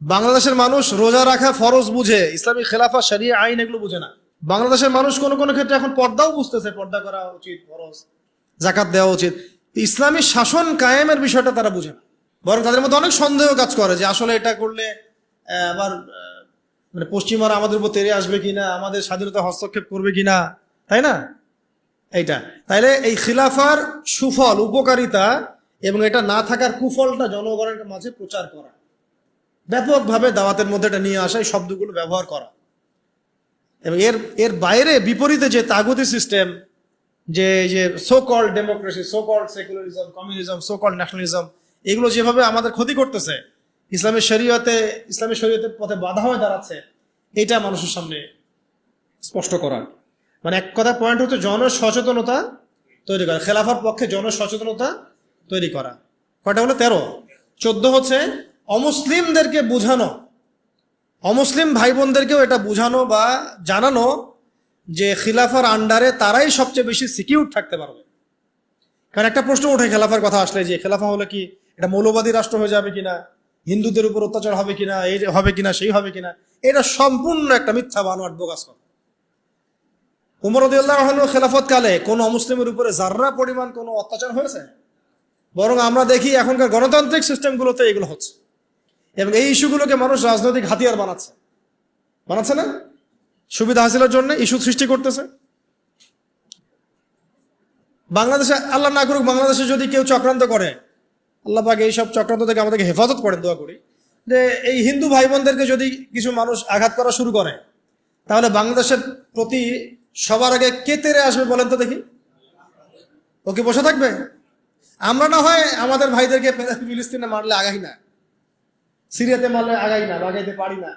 বাংলাদেশের মানুষ রোজা রাখা ফরজ বুঝে, ইসলামী খেলাফা শরিয়া আইন এগুলো বুঝে না। বাংলাদেশের মানুষ কোনো কোনো ক্ষেত্রে এখন পর্দাও বুঝতেছে, পর্দা করা উচিত, ফরজ, জাকাত দেওয়া উচিত। ইসলামী শাসন কায়েমের বিষয়টা তারা বুঝে না। বরং তাদের মধ্যে অনেক সন্দেহ কাজ করে যে আসলে এটা করলে আবার মানে পশ্চিমারা আমাদের উপর তেরে আসবে কিনা, আমাদের স্বাধীনতা হস্তক্ষেপ করবে কিনা, তাই না? এইটা। তাইলে এই খিলাফার সুফল, উপকারিতা এবং এটা না থাকার কুফলটা জনগণের মাঝে প্রচার করা। ব্যাপকভাবে দাওয়াতের মধ্যে এটা নিয়ে আসা এই শব্দগুলো ব্যবহার করা। এবং এর এর বাইরে বিপরীতে যে তাগুতি সিস্টেম যে যে so called democracy so called secularism communism so called nationalism এগুলো যেভাবে আমাদের ক্ষতি করতেছে, ইসলামের শরীয়তে, ইসলামের শরীয়তের পথে বাধা হয়ে দাঁড়াচ্ছে, এটা মানুষের সামনে স্পষ্ট করা মানে এক কথা পয়েন্ট হচ্ছে জনসচেতনতা তৈরি করা, খেলাফার পক্ষে জনসচেতনতা তৈরি করা। কয়টা হলো? তেরো। চোদ্দ হচ্ছে অমুসলিমদেরকে বোঝানো, অমুসলিম ভাই বোনদেরকেও এটা বোঝানো বা জানানো যে খিলাফার আন্ডারে তারাই সবচেয়ে বেশি সিকিউর থাকতে পারবে। কারণ একটা প্রশ্ন ওঠে, খেলাফার কথা আসলে যে খেলাফা হলে কি এটা মৌলবাদী রাষ্ট্র হয়ে যাবে কিনা, হিন্দুদের উপর অত্যাচার হবে কিনা, এই হবে কিনা, সেই হবে কিনা, এটা সম্পূর্ণ একটা মিথ্যা বানোয়াট বোগাস কথা উমর রদিউল্লাহ খেলাফত কালে কোন অমুসলিমের উপরে জাররা পরিমাণ কোনো অত্যাচার হয়েছে? বরং আমরা দেখি এখনকার গণতান্ত্রিক সিস্টেমগুলোতে এগুলো হচ্ছে। এবং এই ইস্যুগুলোকে মানুষ রাজনৈতিক হাতিয়ার বানাচ্ছে। বানাচ্ছে না? সুবিধা হাসিলের জন্য ইস্যু সৃষ্টি করতেছে। বাংলাদেশে আল্লাহ না করুক, বাংলাদেশে যদি কেউ চক্রান্ত করে, আল্লাহ পাক এইসব চক্রান্ত থেকে আমাদেরকে হেফাজত করেন, দোয়া করি। যে এই হিন্দু ভাই বোনদেরকে যদি কিছু মানুষ আঘাত করা শুরু করে, তাহলে বাংলাদেশের প্রতি সবার আগে কে তেরে আসবে বলেন তো দেখি? ও কি বসে থাকবে? আমরা না হয় আমাদের ভাইদেরকে ফিলিস্তিনে মারলে আগাই না। সিরিয়াতে মারলে আগাই না আগাইতে পারি না।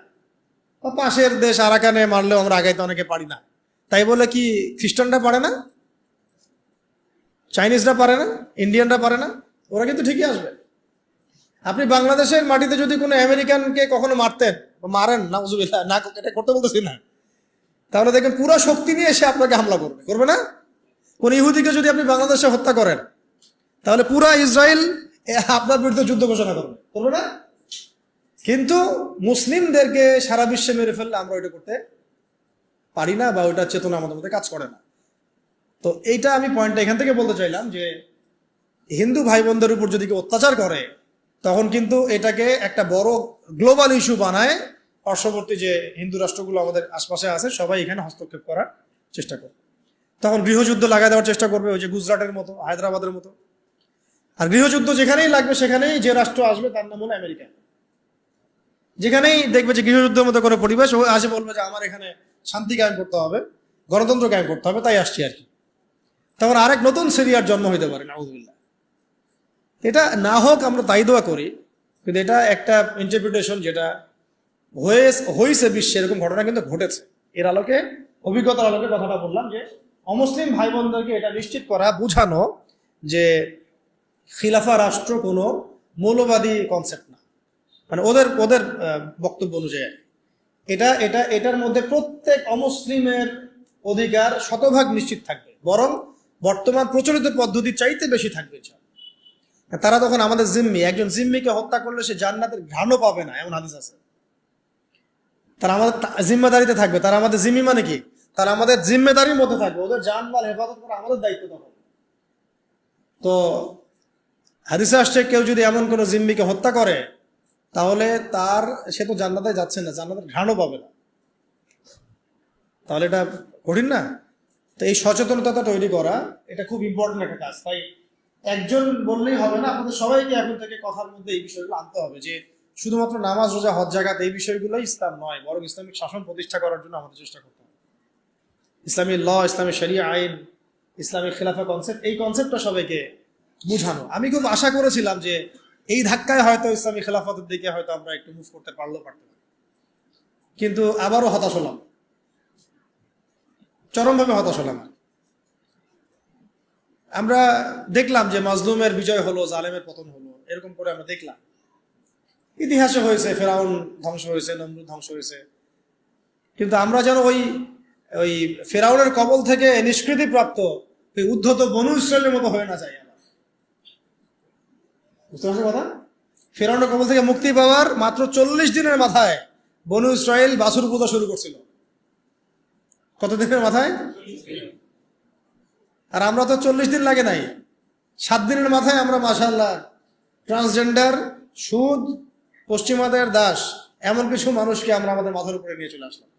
বা পাশের দেশ আরাকানে মারলেও আমরা আগাইতে অনেকে পারি না। তাই বলে কি খ্রিস্টানরা পারে না? চাইনিজরা পারে না? ইন্ডিয়ানরা পারে না? ওরা কিন্তু ঠিকই আসবে। আপনি বাংলাদেশের মাটিতে যদি কোনো আমেরিকানকে কখনো মারতেন মারেন না না এটা করতে বলতেছি না। তাহলে দেখবেন পুরো শক্তি নিয়ে এসে আপনাকে হামলা করবে করবে না? কোন ইহুদিকে যদি আপনি বাংলাদেশে হত্যা করেন, তাহলে পুরা ইসরায়েল আপনার বিরুদ্ধে যুদ্ধ ঘোষণা করবে করবে না? কিন্তু মুসলিমদেরকে সারা বিশ্বে মেরে ফেললে আমরা ওইটা করতে পারি না বা ওইটা চেতনা আমাদের মধ্যে কাজ করে না। তো এইটা আমি পয়েন্টটা এখান থেকে বলতে চাইলাম যে, হিন্দু ভাই বোনদের উপর যদি কেউ অত্যাচার করে, তখন কিন্তু এটাকে একটা বড় গ্লোবাল ইস্যু বানায়। পার্শ্ববর্তী যে হিন্দু রাষ্ট্রগুলো আমাদের আশপাশে আছে, সবাই এখানে হস্তক্ষেপ করার চেষ্টা করবে। তখন গৃহযুদ্ধ লাগাই দেওয়ার চেষ্টা করবে ওই যে গুজরাটের মতো, হায়দ্রাবাদের মতো। আর গৃহযুদ্ধ যেখানেই লাগবে সেখানেই যে রাষ্ট্র আসবে তার নাম হলো আমেরিকা। যেখানেই দেখবে যে গৃহযুদ্ধের মতো কোনো পরিবেশ, ও আসে বলবে যে আমার এখানে শান্তি কায়েম করতে হবে, গণতন্ত্র কায়েম করতে হবে, তাই আসছি আর কি। তখন আরেক নতুন সিরিয়ার জন্ম হইতে পারে, নাউজুবিল্লাহ। এটা না হোক আমরা তাই দোয়া করি, কিন্তু এটা একটা ইন্টারপ্রিটেশন যেটা হয়ে হয়েছে বিশ্বে, এরকম ঘটনা কিন্তু ঘটেছে। এর আলোকে, অভিজ্ঞতার আলোকে কথাটা বললাম যে, অমুসলিম ভাই বোনদেরকে এটা নিশ্চিত করা, বোঝানো যে খিলাফা রাষ্ট্র কোনো মৌলবাদী কনসেপ্ট মানে ওদের ওদের বক্তব্য অনুযায়ী। এটা এটা, এটার মধ্যে প্রত্যেক অমুসলিমের অধিকার শতভাগ নিশ্চিত থাকবে। বরং বর্তমান প্রচলিত পদ্ধতি চাইতে বেশি থাকবে তারা তখন আমাদের জিম্মি। একজন জিম্মিকে হত্যা করলে সে জান্নাতের ঘ্রাণও পাবে না, এমন হাদিস আছে। তারা আমাদের জিম্মেদারিতে থাকবে। তারা আমাদের জিম্মি মানে কি? তারা আমাদের জিম্মেদারির মধ্যে থাকবে। ওদের জানমাল হেফাজত করা আমাদের দায়িত্ব তখন। তো হাদিসে আসছে, কেউ যদি এমন কোনো জিম্মিকে হত্যা করে তাহলে তার, সে তো জান্নাতে যাচ্ছে না, জান্নাতের ঘ্রাণও পাবে না। তাহলে এটা কঠিন না? তো এই সচেতনতা তৈরি করা, এটা খুব ইম্পর্টেন্ট একটা কাজ। তাই একজন বললেই হবে না, আপনাদের সবাইকে এখন থেকে কথার মধ্যে এই বিষয়গুলো আনতে হবে যে, শুধুমাত্র নামাজ, রোজা, হজ জাগাত এই বিষয়গুলো ইসলাম নয়, বরং ইসলামিক শাসন প্রতিষ্ঠা করার জন্য আমাদের চেষ্টা করতে হবে। ইসলামী ল, ইসলামী শরিয়া আইন, ইসলামী খেলাফা কনসেপ্ট এই কনসেপ্টটা সবাইকে বুঝানো। আমি খুব আশা করেছিলাম যে এই ধাক্কায় হয়তো ইসলামী খেলাফতের দিকে হয়তো আমরা একটু মুভ করতে পারলেও পারতাম কিন্তু আবারও হতাশ হলাম। চরমভাবে হতাশ হলাম। আমরা দেখলাম যে মাজলুমের বিজয় হলো, জালেমের পতন হলো, এরকম করে আমরা দেখলাম। ইতিহাসে হয়েছে, ফেরাউন ধ্বংস হয়েছে, নমরুদ ধ্বংস হয়েছে। কিন্তু আমরা যেন ওই ওই ফেরাউনের কবল থেকে নিষ্কৃতি প্রাপ্ত ওই উদ্ধত বনু ইসরায়েলের মতো হয়ে না যাই বুঝতে পারছ কথা? ফেরাউনের কবল থেকে মুক্তি পাওয়ার মাত্র চল্লিশ দিনের মাথায় বনু ইসরায়েল বাসুর পূজা শুরু করছিল। কত দিনের মাথায়? আর আমরা তো চল্লিশ দিন লাগে নাই। সাত দিনের মাথায় আমরা মাশাল্লাহ ট্রান্সজেন্ডার, সুদ, পশ্চিমাদের দাস এমন কিছু মানুষকে আমরা আমাদের মাথার উপরে নিয়ে চলে আসলাম।